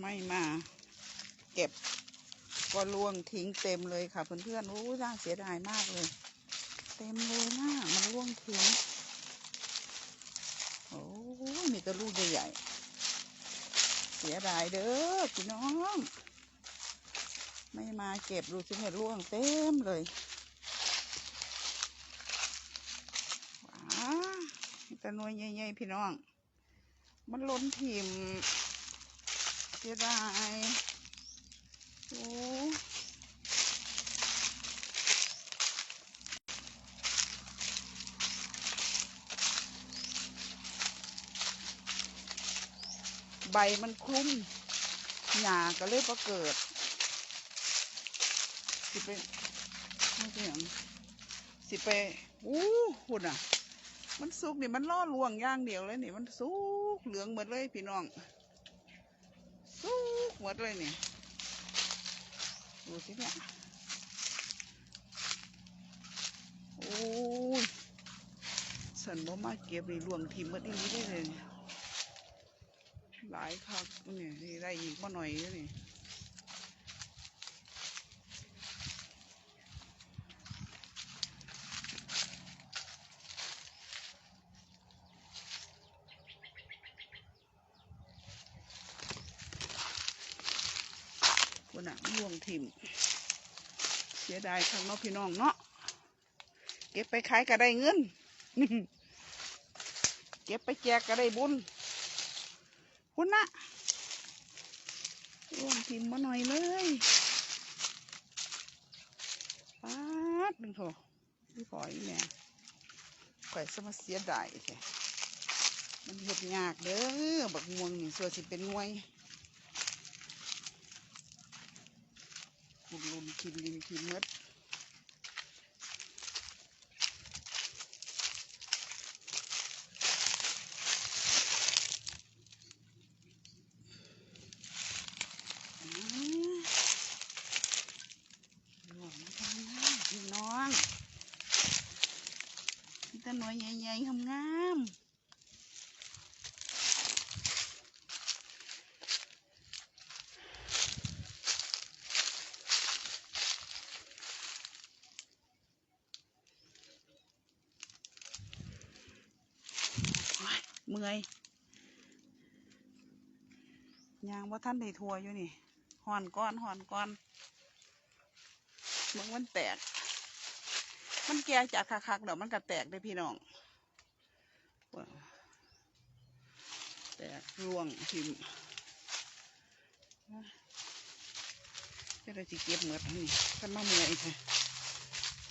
ไม่มาเก็บก็ล่วงทิ้งเต็มเลยค่ะ เพื่อนๆโอ้ยน่าเสียดายมากเลย เต็มเลยนะมันล่วงทิ้งโอ้ยมีแต่ลูกใหญ่ๆเสียดายเด้อพี่น้อง ไม่มาเก็บดูสิเนี่ยร่วงเต็มเลยว้าแต่หน่วยใหญ่ๆพี่น้อง มันล้นถิ่ม เสียดายโอ้ใบมันคลุ้มหญ้าก็เลยประเกิดสิไปไม่ใช่หยังสิไปอู้หุ่นอะ มันสุกนี่มันล่อลวงอย่างเดียวเลยนี่มันสุกเหลืองหมดเลยพี่น้อง หมดเลยเนี่ยดูสิเนี่ยโอ้ยสันบ่มาเก็บนี่ลวงทีมหมดอีนี้ได้เลย หลายคักนี่ได้อีกมาหน่อยแล้วนี่ คนน่ะล่วงทิมเสียดายทางนาะพี่น้องเนาะเก็บไปขายก็ได้เงิน เก็บไปแจกก็ได้บุญคุณนะล่วงทิมมาหน่อยเลยป๊าดหนึ่งโถพี่ปล่อยแม่ข่อยสมาเสียดายแท้มันเห็ดยากเด้อ บักม่วงนี่ส่วนสิเป็นหน่วย ลุนลุน กินลินกินมดอืมงาทางนั้นพี่น้องมีแต่หน่วยใหญ่ๆงามๆ เมื่อยยางว่าท่านได้ทัวอยู่นี่หอนก้อนหอนก้อนมื่อมันแตก มันแก่จากคักๆเดี๋ยวมันก็แตกได้พี่น้องแตกร่วงทิมจะได้สิเก็บเหมือดนี่กันมาเมื่อยค่ะ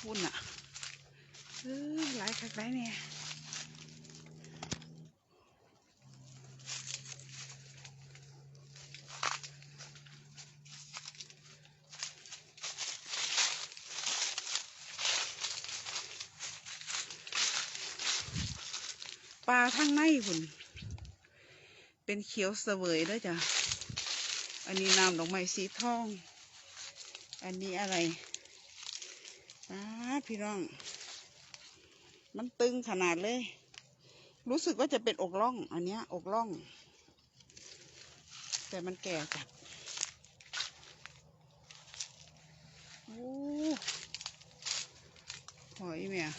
พุ่นอะเออหลายคักหลายเนี่ย ปลาทั้งในพุ่น เป็นเขียวเสวยด้อจ้ะ อันนี้น้ำดอกไม้สีทอง อันนี้อะไรป้าพี่น้อง มันตึงขนาดเลย รู้สึกว่าจะเป็นอกล่อง อันเนี้ยอกล่อง แต่มันแก่จัดโอ้หอยเมีย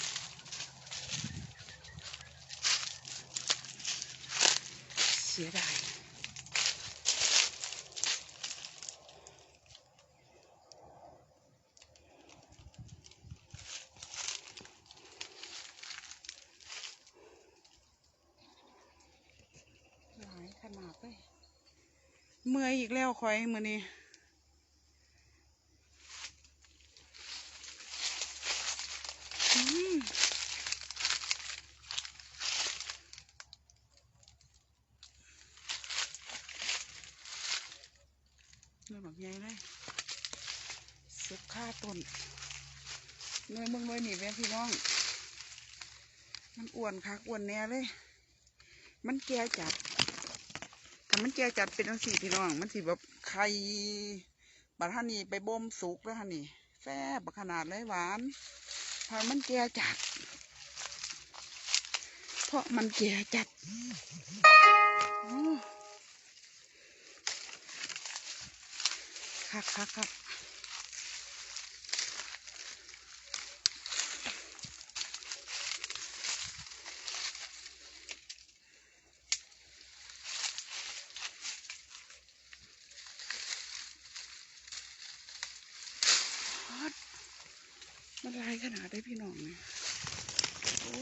สียดายหลายขนาดเลยเมื่อยอีกแล้วคอยมือนี้อืมเนื้อหมัก ใหญ่เลยสุกค่าต้นเนื้อมึงเลยหนีแม่พี่น้อง มันอ้วนคักอ้วนแน่เลย มันแก่จัดถ้ามันแก่จัดเป็นจังสี่พี่น้อง มันสิแบบไข่บัดท่านี่ไปบ่มสุกแล้วท่านี่แซ่บขนาดเลยหวานเพราะมันแก่จัด เพราะมันแก่จัดโอ้ คักคักคักฮอดมันลายขนาดได้พี่น้องเนี่ยโอ้